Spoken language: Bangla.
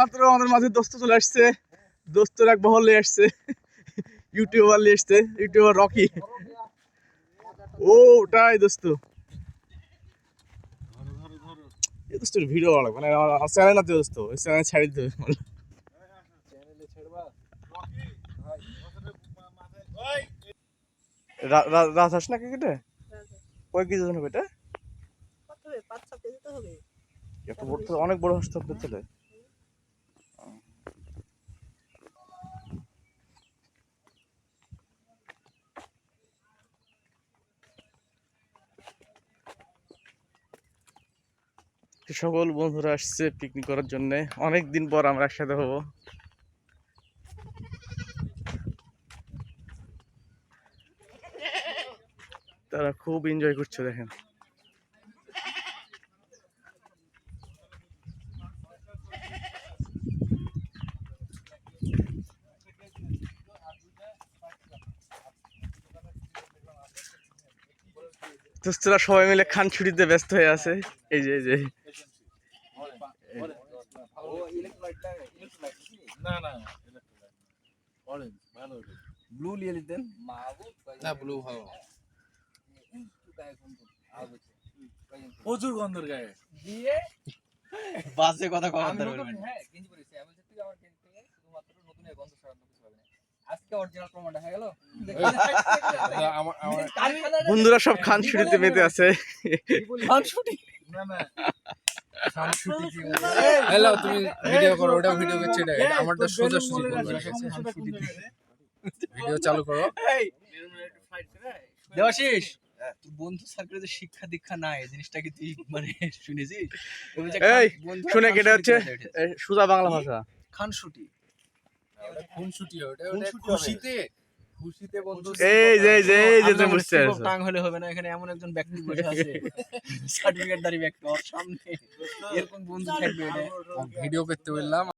মাত্র আমাদের মাঝে দোস্ত চলে আসছে। দোস্তর এক বহল নিয়ে আসছে। ইউটিউবার নিয়ে আসছে। YouTuber Rocky. ও ওটাই দোস্ত। এই দোস্তর ভিডিও ভালো মানে আমার চ্যানেল আছে দোস্ত। ওই চ্যানেল ছাড়ি দিতে হবে। রাত হাস না ক্রিকেটে কয় কেজি ওজন হবে এটা? হবে হবে। এত বড় অনেক বড় হাঁস তো ছেলে। সকল বন্ধুরা আসছে পিকনিক করার জন্য। অনেক দিন পর আমরা একসাথে হব। তারা খুব এনজয় করছে, দেখেন। দোস্তরা সবাই মিলে খান ছুটিতে ব্যস্ত হয়ে আছে। এই যে এই যে। না না অরেঞ্জ ব্লু নিয়ে নিতেন না ব্লু ভালো প্রচুর গন্ধের গায়ে বাসে কথা কম আমি নতুন হ্যাঁ গেঞ্জি পরেছি আমি বলছি তুই আমার গেঞ্জি থেকে শুধুমাত্র নতুন এই গন্ধ ছাড়া অন্য কিছু হবে না আজকে অরিজিনাল প্রমাণটা হয়ে গেল না, আমার আমার বন্ধুরা সব খান ছুটিতে মেতে আছে। না না। হ্যালো তুমি ভিডিও করো ওটা ভিডিও করছে এটা এটা আমারটা সোজা ভিডিও চালু করো। দেবাশিস বন্ধু সার্কেলে যে শিক্ষা দীক্ষা নাই এই জিনিসটা কি তুই মানে শুনেছিস? এই, শুনে কেটে হচ্ছে সুজা বাংলা ভাষা। খানসুটি কোন ওটা ওটা খুশিতে খুশিতে বন্ধু এই যে এই যে এই যে তুমি বুঝতে পারছ। টাং হলে হবে না এখানে এমন একজন ব্যক্তি বসে আছে। সার্টিফিকেট দাঁড়ি ব্যক্তি ওর সামনে এরকম বন্ধু থাকবে ভিডিও করতে বললাম।